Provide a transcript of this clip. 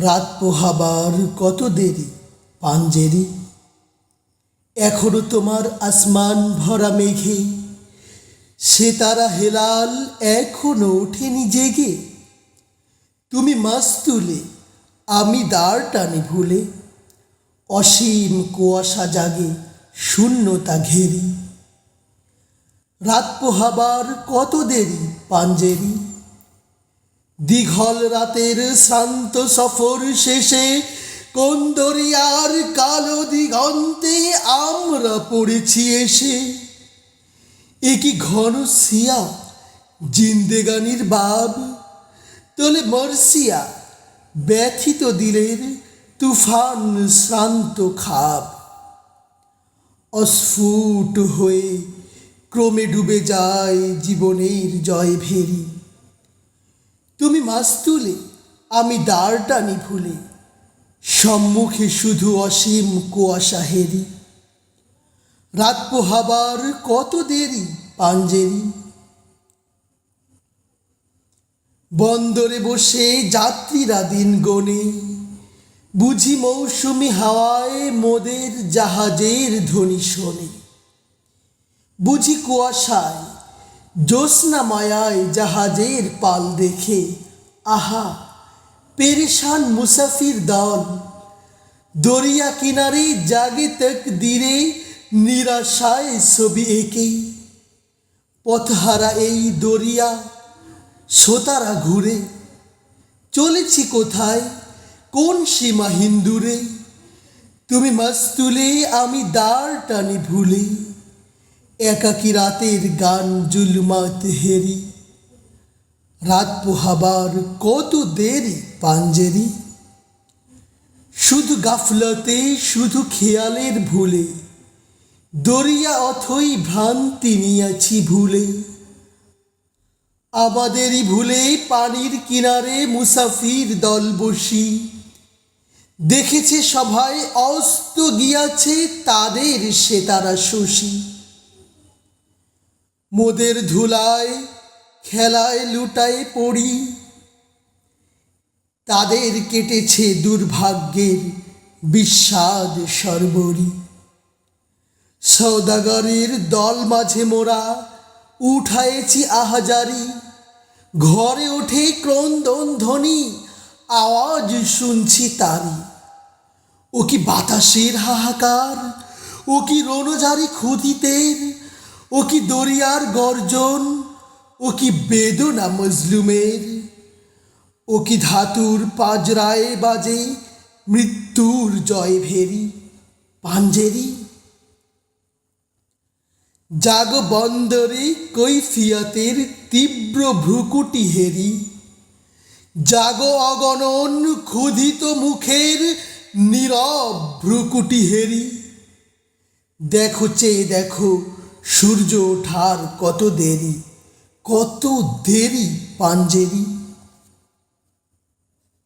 রাত পোহাবার কত দেরি, পাঞ্জেরি? এখনও তোমার আসমান ভরা মেঘে, সে তারা হেলাল এখনও ওঠেনি জেগে। তুমি মাছ তুলে, আমি দাঁড় টানি ভুলে, অসীম কুয়াশা জাগে শূন্যতা ঘেরি। রাত পোহাবার কত দেরি, পাঞ্জেরি? দীঘল রাতের শান্ত সফর শেষে কোন দরিয়ার কালো দিগন্তে আমরা পড়েছি এসে। এ কি ঘন সিয়া জিন্দেগানির বাব? তোলে মরসিয়া, ব্যথিত দিলের তুফান শান্ত খাব। অস্ফুট হয়ে ক্রমে ডুবে যায় জীবনের জয় ভেরি তুমি মাছ তুলে আমি দাঁড় টানি ভুলে সম্মুখে শুধু অসীম কুয়াশা হেরি। রাত পোহাবার কত দেরি, পাঞ্জেরি? বন্দরে বসে যাত্রীরা দিন গনে বুঝি মৌসুমি হাওয়ায় মোদের জাহাজের ধ্বনি শোনে। বুঝি কুয়াশায় জ্যোৎস্না মায়ায় জাহাজের পাল দেখে, আহা, পেরেশান মুসাফির দল। দরিয়া কিনারে জাগে তক দিরে নিরাশায় ছবি এঁকে। পথহারা এই দরিয়া, সোতারা ঘুরে। চলেছি কোথায়? কোন সীমা হিন্দুরে? তুমি মাস তুলে আমি দাঁড় টানি ভুলে। একাকি রাতের গান জুলমাত হেরি। রাত পোহাবার কত দেরি পাঞ্জেরি। শুধু গাফলতে, শুধু খেয়ালের ভুলে। দরিয়া অথই ভ্রান্তি নিয়াছি ভুলে। আমাদেরই ভুলে পানির কিনারে মুসাফির দল বসি। দেখেছে সভায় অস্ত গিয়াছে তাদের সে তারা শশী। মোদের ধুলায়, খেলায় লুটায় পড়ি। তাদের কেটেছে দুর্ভাগ্যের বিস্বাদ সর্বরি। সৌদাগরের দল মাঝে মোরা, উঠায়েছি আহাজারি। ঘরে ওঠে ক্রন্দন ধ্বনি, আওয়াজ শুনছি তারি। ও কি বাতাসের হাহাকার, ও কি রণজারি ক্ষুদিতের ও কি দরিয়ার গর্জন? ও কি বেদনা মজলুমের? ও কি ধাতুর পাজরায় বাজে মৃত্যুর জয় ভেরি পাঞ্জেরি? জাগ বন্দরে কৈফিয়তের তীব্র ভ্রুকুটি হেরি। জাগো অগণন ক্ষুধিত মুখের নীরব ভ্রুকুটি হেরি। দেখো, চেয়ে দেখো সূর্য ওঠার কত দেরি? কত দেরি পাঞ্জেরি?